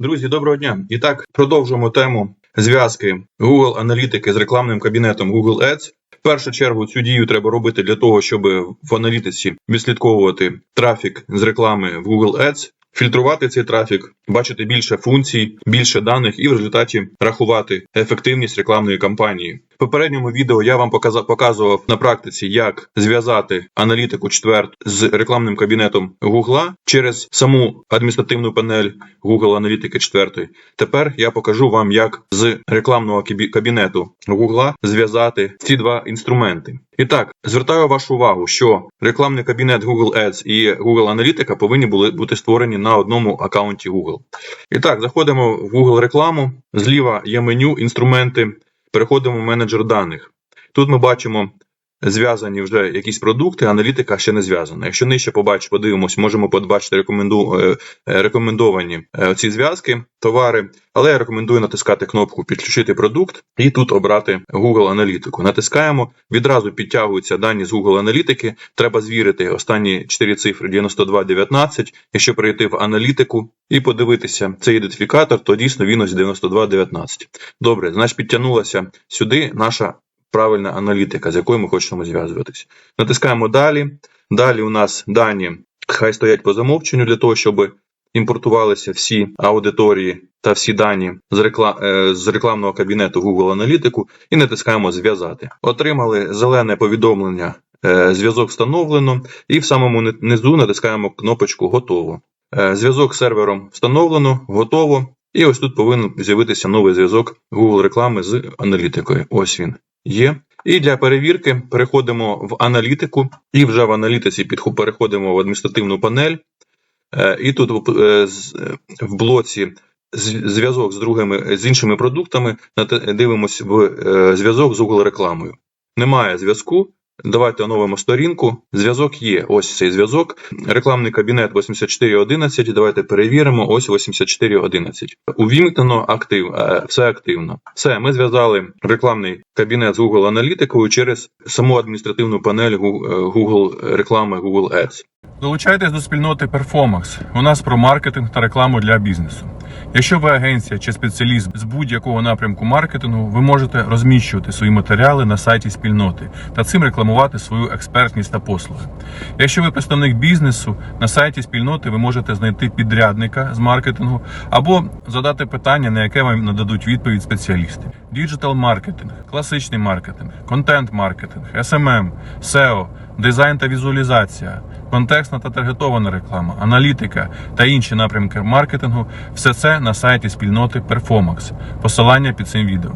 Друзі, доброго дня! І так, продовжуємо тему зв'язки Google аналітики з рекламним кабінетом Google Ads. В першу чергу цю дію треба робити для того, щоб в аналітиці відслідковувати трафік з реклами в Google Ads, фільтрувати цей трафік, бачити більше функцій, більше даних і в результаті рахувати ефективність рекламної кампанії. В попередньому відео я вам показував на практиці, як зв'язати аналітику четверт з рекламним кабінетом Google через саму адміністративну панель Google Аналітики 4. Тепер я покажу вам, як з рекламного кабінету Google зв'язати ці два інструменти. І так, звертаю вашу увагу, що рекламний кабінет Google Ads і Google Аналітика повинні були бути створені на одному аккаунті Google. І так, заходимо в Google рекламу. Зліва є меню інструменти. Переходимо в менеджер даних. Тут ми бачимо зв'язані вже якісь продукти, аналітика ще не зв'язана. Якщо нижче побачимо, подивимось, можемо побачити рекоменду, е, рекомендовані е, ці зв'язки, товари, але я рекомендую натискати кнопку Підключити продукт і тут обрати Google аналітику. Натискаємо, відразу підтягуються дані з Google аналітики. Треба звірити останні 4 цифри 9219. Якщо перейти в аналітику і подивитися цей ідентифікатор, то дійсно він ось 9219. Добре, значить підтягнулася сюди наша правильна аналітика, з якою ми хочемо зв'язуватися. Натискаємо далі. Далі у нас дані хай стоять по замовченню для того, щоб імпортувалися всі аудиторії та всі дані з, рекла... е, з рекламного кабінету Google Аналітику і натискаємо Зв'язати. Отримали зелене повідомлення. е, Зв'язок встановлено, і в самому низу натискаємо кнопочку Готово. Е, Зв'язок з сервером встановлено, готово. І ось тут повинен з'явитися новий зв'язок Google реклами з аналітикою. Ось він є. І для перевірки переходимо в аналітику, і вже в аналітиці переходимо в адміністративну панель. Е, І тут е, з- е, в блоці зв'язок з другими з іншими продуктами дивимося в е, зв'язок з Google рекламою. Немає зв'язку. Давайте оновимо сторінку. Зв'язок є. Ось цей зв'язок. Рекламний кабінет 8411. Давайте перевіримо. Ось 8411. Увімкнено актив, е, все активно. Все, ми зв'язали рекламний кабінет з Google аналітикою через саму адміністративну панель е, Google реклами Google Ads. Долучайтесь до спільноти Performax. У нас про маркетинг та рекламу для бізнесу. Якщо ви агенція чи спеціаліст з будь-якого напрямку маркетингу, ви можете розміщувати свої матеріали на сайті спільноти та цим рекламувати свою експертність та послуги. Якщо ви представник бізнесу, на сайті спільноти ви можете знайти підрядника з маркетингу або задати питання, на яке вам нададуть відповідь спеціалісти. Діджитал маркетинг, класичний маркетинг, контент маркетинг, SMM, SEO, дизайн та візуалізація, контекстна та таргетована реклама, аналітика та інші напрямки маркетингу все це на сайті спільноти Performax. Посилання під цим відео.